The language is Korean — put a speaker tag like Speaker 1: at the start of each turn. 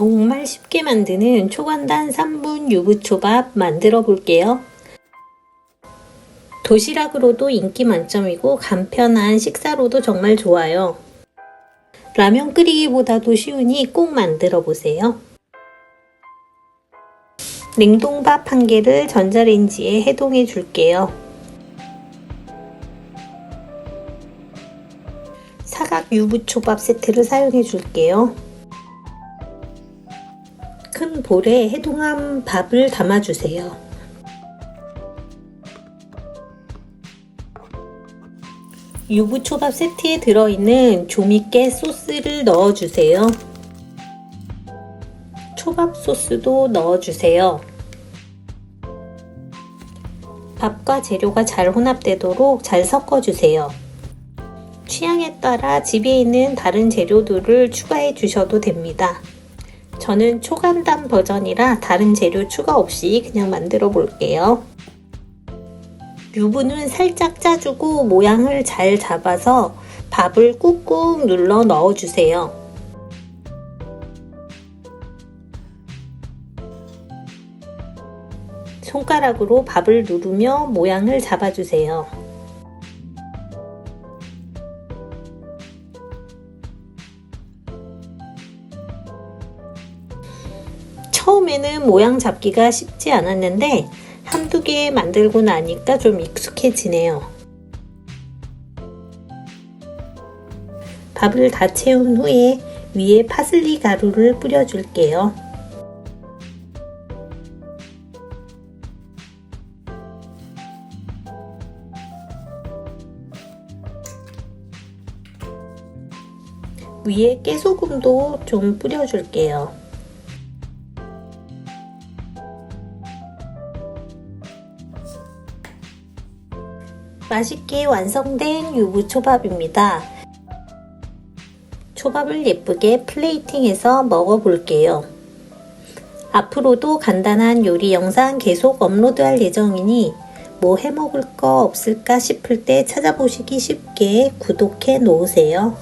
Speaker 1: 정말 쉽게 만드는 초간단 3분 유부초밥 만들어 볼게요. 도시락으로도 인기 만점이고 간편한 식사로도 정말 좋아요. 라면 끓이기보다도 쉬우니 꼭 만들어 보세요. 냉동밥 한 개를 전자레인지에 해동해 줄게요. 사각 유부초밥 세트를 사용해 줄게요. 큰 볼에 해동한 밥을 담아주세요. 유부초밥 세트에 들어있는 조미깨 소스를 넣어주세요. 초밥 소스도 넣어주세요. 밥과 재료가 잘 혼합되도록 잘 섞어주세요. 취향에 따라 집에 있는 다른 재료들을 추가해 주셔도 됩니다. 저는 초간단 버전이라 다른 재료 추가 없이 그냥 만들어 볼게요. 유부는 살짝 짜주고 모양을 잘 잡아서 밥을 꾹꾹 눌러 넣어주세요. 손가락으로 밥을 누르며 모양을 잡아주세요. 처음에는 모양 잡기가 쉽지 않았는데 한두 개 만들고 나니까 좀 익숙해지네요. 밥을 다 채운 후에 위에 파슬리 가루를 뿌려줄게요. 위에 깨소금도 좀 뿌려줄게요. 맛있게 완성된 유부초밥입니다. 초밥을 예쁘게 플레이팅해서 먹어볼게요. 앞으로도 간단한 요리 영상 계속 업로드할 예정이니 뭐 해먹을 거 없을까 싶을 때 찾아보시기 쉽게 구독해 놓으세요.